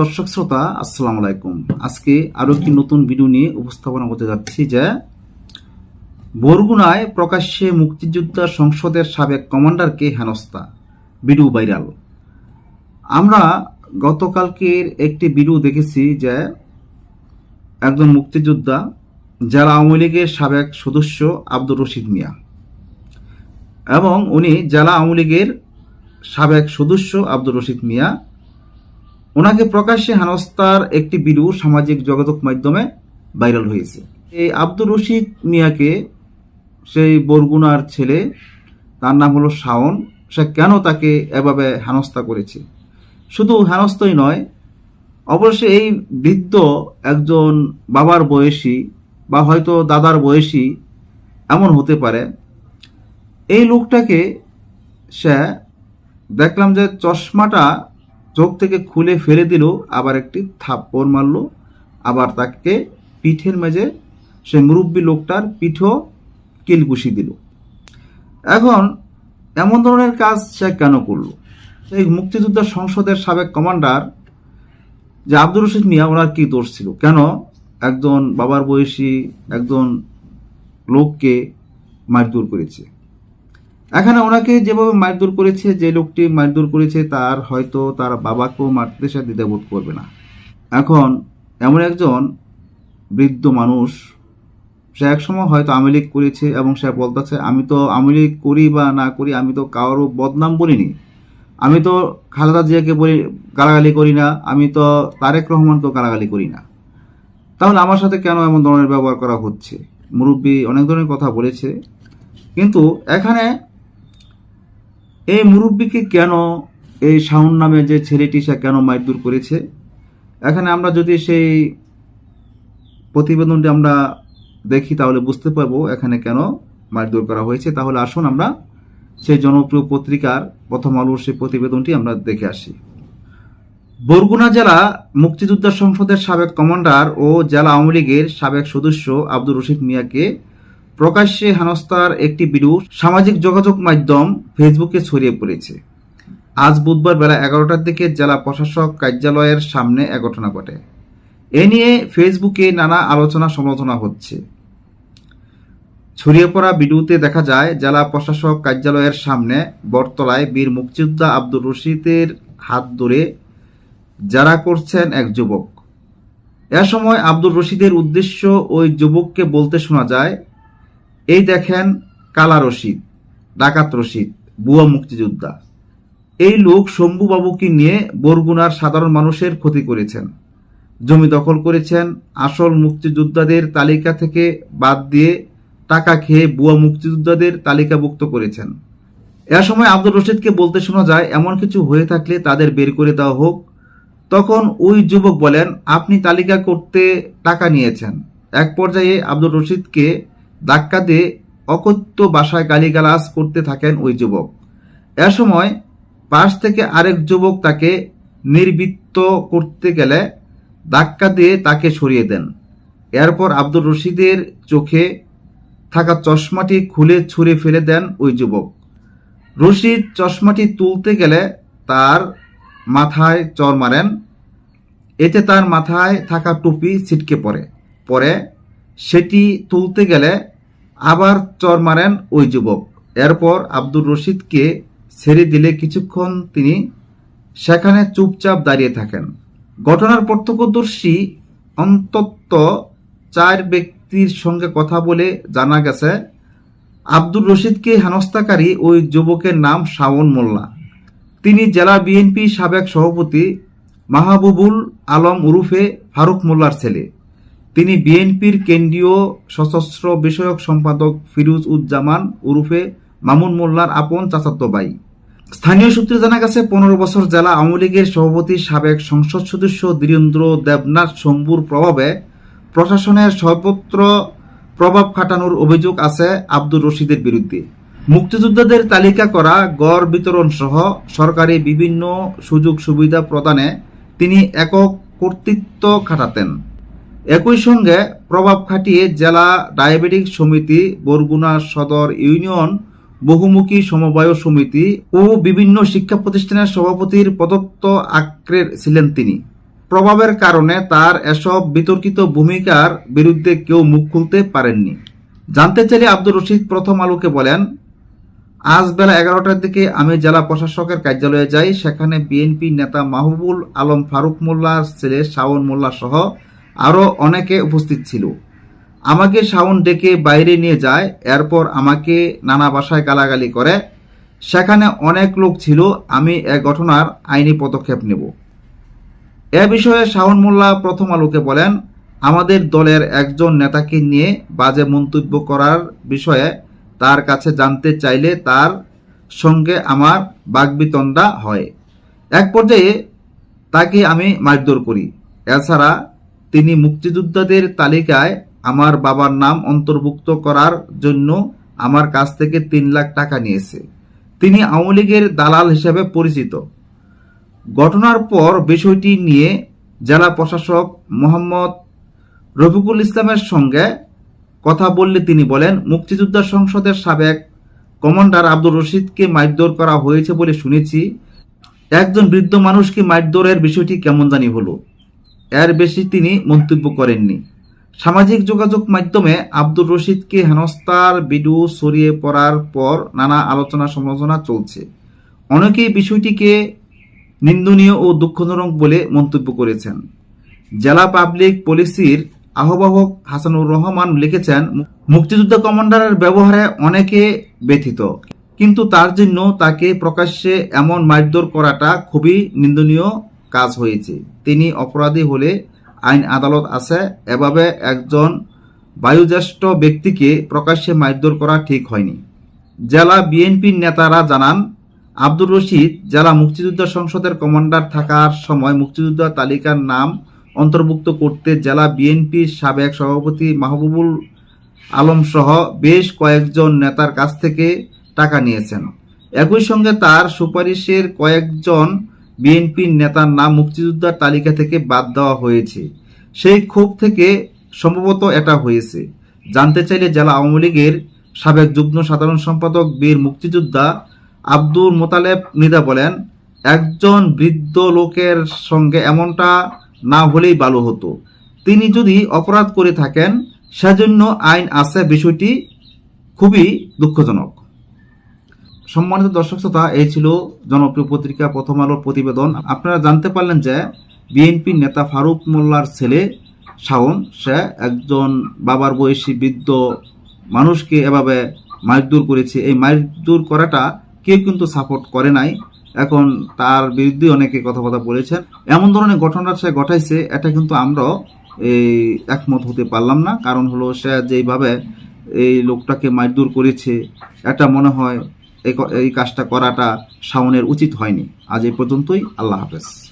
দর্শক শ্রোতা, আসসালামু আলাইকুম। আজকে আরও একটি নতুন ভিডিও নিয়ে উপস্থাপনা করতে যাচ্ছি যে, বরগুনায় প্রকাশ্যে মুক্তিযোদ্ধা সংসদের সাবেক কমান্ডারকে হেনস্থা, ভিডিও ভাইরাল। আমরা গতকালকের একটি ভিডিও দেখেছি যে, একজন মুক্তিযোদ্ধা জেলা আওয়ামী লীগের সাবেক সদস্য আব্দুর রশিদ মিয়া এবং উনি জেলা আওয়ামী লীগের সাবেক সদস্য আব্দুর রশিদ মিয়া ওনাকে প্রকাশ্যে হেনস্থার একটি ভিডিও সামাজিক যোগাযোগ মাধ্যমে ভাইরাল হয়েছে। এই আব্দুর রশিদ মিয়াকে সেই বরগুনার ছেলে, তার নাম হলো শাওন, সে কেন তাকে এভাবে হেনস্থা করেছে? শুধু হেনস্থই নয়, অবশ্যই এই বৃদ্ধ একজন বাবার বয়সী বা হয়তো দাদার বয়সী এমন হতে পারে। এই লোকটাকে সে দেখলাম যে চশমাটা চোখ থেকে খুলে ফেলে দিল, আবার একটি থাপ্পড় মারল, আবার তাকে পিঠের মেঝে সে মুরব্বী লোকটার পিঠও কিলকুশি দিল। এখন এমন ধরনের কাজ সে কেন করল? এই মুক্তিযোদ্ধা সংসদের সাবেক কমান্ডার যে আব্দুর রশিদ মিয়া, ওনার কি দোষ ছিল? কেন একজন বাবার বয়সী একজন লোককে মারধর করেছে? এখানে ওনাকে যেভাবে মারধর করেছে, যে লোকটি মারধর করেছে, তার হয়তো তার বাবাকেও মারতে সে দ্বিধাবোধ করবে না। এখন এমন একজন বৃদ্ধ মানুষ, সে একসময় হয়তো আওয়ামী লীগ করেছে এবং সে বলতেছে, আমি তো আওয়ামী লীগ করি বা না করি, আমি তো কারও বদনাম বলিনি আমি তো খালেদা জিয়াকে বলি, গালাগালি করি না। আমি তো তারেক রহমানকেও গালাগালি করি না। তাহলে আমার সাথে কেন এমন ধরনের ব্যবহার করা হচ্ছে? মুরব্বী অনেক ধরনের কথা বলেছে। কিন্তু এখানে এই মুরব্বীকে কেন এই শাওন নামে যে ছেলেটি সে কেন মারধর করেছে? এখানে আমরা যদি সেই প্রতিবেদনটি আমরা দেখি, তাহলে বুঝতে পারব এখানে কেন মারধর করা হয়েছে। তাহলে আসুন আমরা সেই জনপ্রিয় পত্রিকার প্রথম আলোর সেই প্রতিবেদনটি আমরা দেখে আসি। বরগুনা জেলা মুক্তিযোদ্ধা সংসদের সাবেক কমান্ডার ও জেলা আওয়ামী লীগের সাবেক সদস্য আব্দুর রশিদ মিয়াকে প্রকাশ্যে হেনস্থার একটি ভিডিও সামাজিক যোগাযোগ মাধ্যম ফেসবুকে ছড়িয়ে পড়েছে। আজ বুধবার বেলা এগারোটার দিকে জেলা প্রশাসক কার্যালয়ের সামনে এ ঘটনা ঘটে। এ নিয়ে ফেসবুকে নানা আলোচনা সমালোচনা হচ্ছে। ছড়িয়ে পড়া ভিডিওতে দেখা যায়, জেলা প্রশাসক কার্যালয়ের সামনে বটতলায় বীর মুক্তিযোদ্ধা আব্দুর রশিদের হাত ধরে যারা করছেন এক যুবক। এ সময় আব্দুর রশিদের উদ্দেশ্য ওই যুবককে বলতে শোনা যায় এই দেখেন কালা রশিদ, ডাকাত রশিদ, বুয়া মুক্তিযোদ্ধা। এই লোক শম্ভুবাবুকে নিয়ে বরগুনার সাধারণ মানুষের ক্ষতি করেছেন। জমি দখল করেছেন, আসল মুক্তিযোদ্ধাদের তালিকা থেকে বাদ দিয়ে টাকা খেয়ে বুয়া মুক্তিযোদ্ধাদের তালিকাভুক্ত করেছেন। এ সময় আব্দুর রশিদকে বলতে শোনা যায়, এমন কিছু হয়ে থাকলে তাদের বের করে দেওয়া হোক। তখন ওই যুবক বলেন, আপনি তালিকা করতে টাকা নিয়েছেন। এক পর্যায়ে আব্দুর রশিদকে ধাক্কা দিয়ে অকথ্য বাসায় গালিগালাজ করতে থাকেন ওই যুবক। এ সময় পাশ থেকে আরেক যুবক তাকে নির্বৃত্ত করতে গেলে ধাক্কা দিয়ে তাকে সরিয়ে দেন। এরপর আব্দুর রশিদের চোখে থাকা চশমাটি খুলে ছুঁড়ে ফেলে দেন ওই যুবক। রশিদ চশমাটি তুলতে গেলে তার মাথায় চর মারেন। এতে তার মাথায় থাকা টুপি ছিটকে পড়ে। পরে সেটি তুলতে গেলে আবার চর মারেন ওই যুবক। এরপর আব্দুর রশিদকে ছেড়ে দিলে কিছুক্ষণ তিনি সেখানে চুপচাপ দাঁড়িয়ে থাকেন। ঘটনার প্রত্যক্ষদর্শী অন্তত চার ব্যক্তির সঙ্গে কথা বলে জানা গেছে, আব্দুর রশিদকে হেনস্থাকারী ওই যুবকের নাম শাওন মোল্লা। তিনি জেলা বিএনপি সাবেক সভাপতি মাহবুবুল আলম উরুফে ফারুক মোল্লার ছেলে। তিনি বিএনপির কেন্দ্রীয় সশস্ত্র বিষয়ক সম্পাদক ফিরুজ উজ্জামান উরুফে মামুন মোল্লার আপন চাচাতো ভাই। স্থানীয় সূত্রে জানা গেছে, পনেরো বছর জেলা আওয়ামী লীগের সভাপতি, সাবেক সংসদ সদস্য দীরেন্দ্র দেবনাথ শম্ভুর প্রভাবে প্রশাসনের সর্বত্র প্রভাব খাটানোর অভিযোগ আছে আব্দুর রশিদের বিরুদ্ধে। মুক্তিযোদ্ধাদের তালিকা করা, গড় বিতরণ সহ সরকারি বিভিন্ন সুযোগ সুবিধা প্রদানে তিনি একক কর্তৃত্ব খাটাতেন। একই সঙ্গে প্রভাব খাটিয়ে জেলা ডায়াবেটিক সমিতি, বরগুনা সদর ইউনিয়ন, বহুমুখী সমবায় সমিতি ও বিভিন্ন শিক্ষা প্রতিষ্ঠানের সভাপতির পদত্ব আক্রের ছিলেন তিনি। প্রভাবের কারণে তার এসব বিতর্কিত ভূমিকার বিরুদ্ধে কেউ মুখ খুলতে পারেননি। জানতে চাইলে আব্দুর রশিদ প্রথম আলোকে বলেন, আজ বেলা এগারোটার দিকে আমি জেলা প্রশাসকের কার্যালয়ে যাই। সেখানে বিএনপি নেতা মাহবুবুল আলম ফারুক মোল্লার ছেলে শাওন মোল্লা সহ আরও অনেকে উপস্থিত ছিল। আমাকে শাওন ডেকে বাইরে নিয়ে যায়, এরপর আমাকে নানা ভাষায় গালাগালি করে। সেখানে অনেক লোক ছিল, আমি এ ঘটনার আইনি পদক্ষেপ নেব। এ বিষয়ে শাওন মোল্লা প্রথম আলোকে বলেন, আমাদের দলের একজন নেতাকে নিয়ে বাজে মন্তব্য করার বিষয়ে তার কাছে জানতে চাইলে তার সঙ্গে আমার বাগবিতণ্ডা হয়। এক পর্যায়ে তাকে আমি মারধর করি। এছাড়া তিনি মুক্তিযোদ্ধাদের তালিকায় আমার বাবার নাম অন্তর্ভুক্ত করার জন্য আমার কাছ থেকে তিন লাখ টাকা নিয়েছে। তিনি আওয়ামী লীগের দালাল হিসেবে পরিচিত। ঘটনার পর বিষয়টি নিয়ে জেলা প্রশাসক মোহাম্মদ রফিকুল ইসলামের সঙ্গে কথা বললে তিনি বলেন, মুক্তিযোদ্ধা সংসদের সাবেক কমান্ডার আব্দুর রশিদকে মারধর করা হয়েছে বলে শুনেছি। একজন বৃদ্ধ মানুষকে মারধরের বিষয়টি কেমন জানি হলো। এর বেশি তিনি মন্তব্য করেননি। সামাজিক যোগাযোগ মাধ্যমে আব্দুর রশিদকে হেনস্থার ভিডিও ছড়িয়ে পড়ার পর নানা আলোচনা সমালোচনা চলছে। অনেকেই বিষয়টিকে নিন্দনীয় ও দুঃখজনক বলে মন্তব্য করেছেন। জেলা পাবলিক পলিসির আহ্বায়ক হাসানুর রহমান লিখেছেন, মুক্তিযুদ্ধ কমান্ডারের ব্যবহারে অনেকে ব্যথিত, কিন্তু তার জন্য তাকে প্রকাশ্যে এমন মারধর করাটা খুবই নিন্দনীয় কাজ হয়েছে। তিনি অপরাধী হলে আইন আদালত আছে। এভাবে একজন বায়ুজ্যেষ্ঠ ব্যক্তিকে প্রকাশ্যে মারধর করা ঠিক হয়নি। জেলা বিএনপির নেতারা জানান, আব্দুর রশিদ জেলা মুক্তিযোদ্ধা সংসদের কমান্ডার থাকার সময় মুক্তিযোদ্ধা তালিকার নাম অন্তর্ভুক্ত করতে জেলা বিএনপির সাবেক সভাপতি মাহবুবুল আলম সহ বেশ কয়েকজন নেতার কাছ থেকে টাকা নিয়েছেন। একই সঙ্গে তার সুপারিশের কয়েকজন বিএনপির নেতার নাম মুক্তিযোদ্ধার তালিকা থেকে বাদ দেওয়া হয়েছে। সেই ক্ষোভ থেকে সম্ভবত এটা হয়েছে। জানতে চাইলে জেলা আওয়ামী লীগের সাবেক যুগ্ম সাধারণ সম্পাদক বীর মুক্তিযোদ্ধা আব্দুল মোতালেব নিদা বলেন, একজন বৃদ্ধ লোকের সঙ্গে এমনটা না হলেই ভালো হতো। তিনি যদি অপরাধ করে থাকেন, সেজন্য আইন আছে বিষয়টি খুবই দুঃখজনক। সম্মানিত দর্শক শ্রোতা, এই ছিল জনপ্রিয় পত্রিকা প্রথম আলোর প্রতিবেদন। আপনারা জানতে পারলেন যে বিএনপি নেতা ফারুক মোল্লার ছেলে শাওন, সে একজন বাবার বয়সী বৃদ্ধ মানুষকে এভাবে মারধর করেছে। এই মারধর করাটা কেউ কিন্তু সাপোর্ট করে নাই। এখন তার বিরুদ্ধে অনেকে কথা কথা বলেছেন। এমন ধরনের ঘটনা সে ঘটাইছে, এটা কিন্তু আমরাও এই একমত হতে পারলাম না। কারণ হলো সে যেইভাবে এই লোকটাকে মারধর করেছে, এটা মনে হয় এই কাজটা করাটা শাওনের উচিত হয়নি। আজ এই পর্যন্তই আল্লাহ হাফেজ।